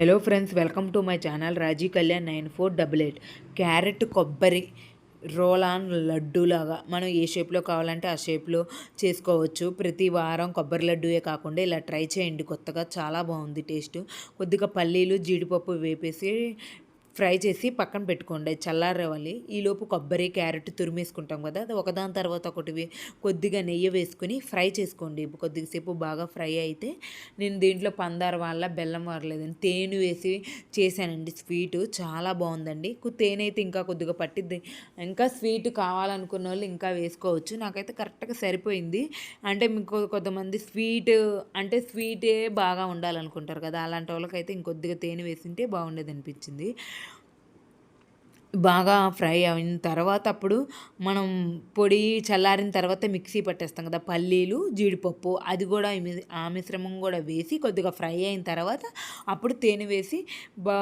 Hello friends welcome to my channel Raji Kalyan nine four double eight carrot కొబ్బరి roll రోలాన్ లడ్డూలాగా మనం ఏ షేప్లో కావాలంటే ఆ షేప్లో చేసుకోవచ్చు. ప్రతి వారం కొబ్బరి లడ్డూయే కాకుండా ఇలా ట్రై చేయండి. కొత్తగా చాలా బాగుంది టేస్ట్ కొద్దిగా పల్లీలు జీడిపప్పు వేపేసి ఫ్రై చేసి పక్కన పెట్టుకోండి చల్లారవాలి ఈలోపు కొబ్బరి క్యారెట్ తురిమేసుకుంటాం కదా అది ఒకదాని తర్వాత ఒకటి కొద్దిగా నెయ్యి వేసుకుని ఫ్రై చేసుకోండి. కొద్దిసేపు బాగా ఫ్రై అయితే నేను దీంట్లో పందార వాళ్ళ బెల్లం వారలేదండి తేనె వేసి చేశానండి. స్వీట్ చాలా బాగుందండి. తేనె అయితే ఇంకా కొద్దిగా పట్టిద్ది. ఇంకా స్వీట్ కావాలనుకున్న వాళ్ళు ఇంకా వేసుకోవచ్చు. నాకైతే కరెక్ట్గా సరిపోయింది. అంటే మీకు కొంతమంది స్వీట్ అంటే స్వీటే బాగా ఉండాలనుకుంటారు కదా అలాంటి వాళ్ళకైతే ఇంకొద్దిగా తేనె వేసింటే బాగుండేది అనిపించింది. బాగా ఫ్రై అయిన తర్వాత అప్పుడు మనం పొడి చల్లారిన తర్వాత మిక్సీ పట్టేస్తాం కదా పల్లీలు జీడిపప్పు అది కూడా ఆ మిశ్రమం కూడా వేసి కొద్దిగా ఫ్రై అయిన తర్వాత అప్పుడు తేనె వేసి బా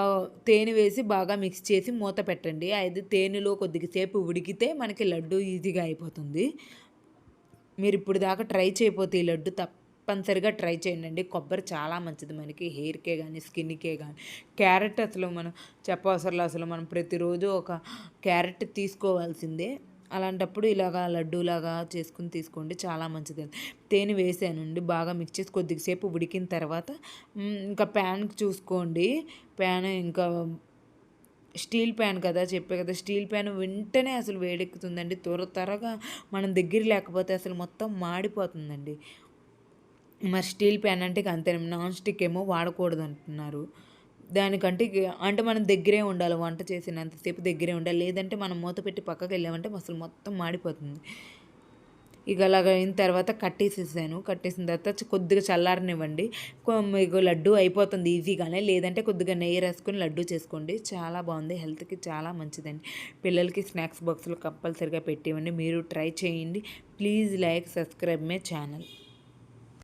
తేనె వేసి బాగా మిక్స్ చేసి మూత పెట్టండి. అది తేనెలో కొద్దిగా సేపు ఉడికితే మనకి లడ్డు ఈజీగా అయిపోతుంది. మీరు ఇప్పుడు దాకా ట్రై చేయకపోతే ఈ లడ్డు తప్ప తప్పనిసరిగా ట్రై చేయండి కొబ్బరి చాలా మంచిది మనకి. హెయిర్కే కానీ స్కిన్కే కానీ క్యారెట్ అసలు మనం చెప్పవసరం అసలు మనం ప్రతిరోజు ఒక క్యారెట్ తీసుకోవాల్సిందే. అలాంటప్పుడు ఇలాగా లడ్డూలాగా చేసుకుని తీసుకోండి. చాలా మంచిది. తేనె వేసానండి. బాగా మిక్స్ చేసి కొద్దిసేపు ఉడికిన తర్వాత ఇంకా ప్యాన్ చూసుకోండి. ప్యాన్ ఇంకా స్టీల్ ప్యాన్ కదా చెప్పే కదా. స్టీల్ ప్యాన్ వెంటనే అసలు వేడెక్కుతుందండి. త్వర త్వరగా మనం దగ్గర లేకపోతే అసలు మొత్తం మాడిపోతుందండి. మరి స్టీల్ ప్యాన్ అంటే అంతే నాన్ స్టిక్ ఏమో వాడకూడదు అంటున్నారు దానికంటే అంటే మనం దగ్గరే ఉండాలి వంట చేసినంతసేపు దగ్గరే ఉండాలి. లేదంటే మనం మూత పెట్టి పక్కకి వెళ్ళామంటే అసలు మొత్తం మాడిపోతుంది. ఇక అలాగ అయిన తర్వాత కట్టేసేసాను. కట్టేసిన తర్వాత కొద్దిగా చల్లారనివ్వండి. మీకు లడ్డు అయిపోతుంది ఈజీగానే. లేదంటే కొద్దిగా నెయ్యి రాసుకొని లడ్డు చేసుకోండి. చాలా బాగుంది. హెల్త్కి చాలా మంచిదండి. పిల్లలకి స్నాక్స్ బాక్సులు కంపల్సరిగా పెట్టివ్వండి. మీరు ట్రై చేయండి. Please like subscribe my channel.